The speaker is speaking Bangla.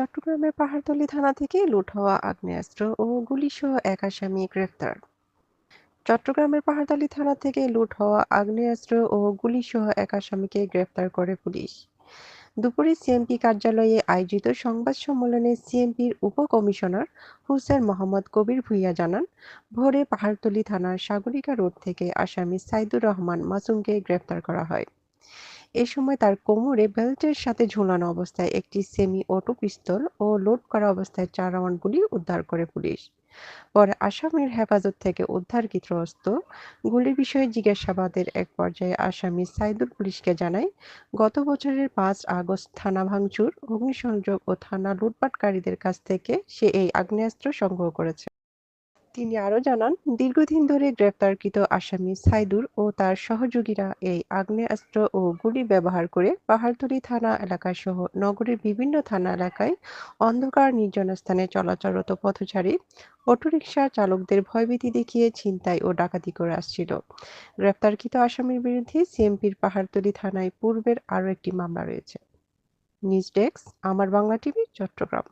চট্টগ্রামের পাহাড়তলী থানা থেকে লুট হওয়া আগ্নেয়াস্ত্র ও গুলিসহ এক আসামি গ্রেফতার। চট্টগ্রামের পাহাড়তলী থানা থেকে লুট হওয়া আগ্নেয়াস্ত্র ও গুলিসহ এক আসামিকে গ্রেফতার করে পুলিশ। দুপুরে সিএমপি কার্যালয়ে আয়োজিত সংবাদ সম্মেলনে সিএমপির উপকমিশনার হুসেন মোহাম্মদ কবির ভূঁইয়া জানান, ভোরে পাহাড়তলী থানার সাগরিকা রোড থেকে আসামি সাইদুর রহমান মাসুমকে গ্রেফতার করা হয়। এ সময় তার কোমরে বেল্টের সাথে ঝুলানো অবস্থায় একটি সেমি অটো পিস্তল ও লোড করা অবস্থায় চার রাউন্ড গুলি উদ্ধার করে পুলিশ। পরে আসামির হেফাজত থেকে উদ্ধারকৃত অস্ত্র গুলির বিষয়ে জিজ্ঞাসাবাদের এক পর্যায়ে আসামি সাইদুল পুলিশকে জানায়, গত বছরের পাঁচ আগস্ট থানা ভাঙচুর, অগ্নিসংযোগ ও থানা লুটপাটকারীদের কাছ থেকে সে এই আগ্নেয়াস্ত্র সংগ্রহ করেছে। তিনি আরও জানান, দীর্ঘদিন ধরে গ্রেপ্তারকৃত আসামি সাইদুর ও তার সহযোগীরা এই আগ্নেয়াস্ত্র ও গুলি ব্যবহার করে পাহাড়তলী থানা এলাকাসহ নগরের বিভিন্ন থানা এলাকায় অন্ধকার নির্জন স্থানে চলাচলরত পথচারী, অটোরিকশা চালকদের ভয়ভীতি দেখিয়ে ছিনতাই ও ডাকাতি করে আসছিল। গ্রেপ্তারকৃত আসামির বিরুদ্ধে সিএমপির পাহাড়তলী থানায় পূর্বের আরও একটি মামলা রয়েছে। নিউজ ডেস্ক, আমার বাংলা টিভি, চট্টগ্রাম।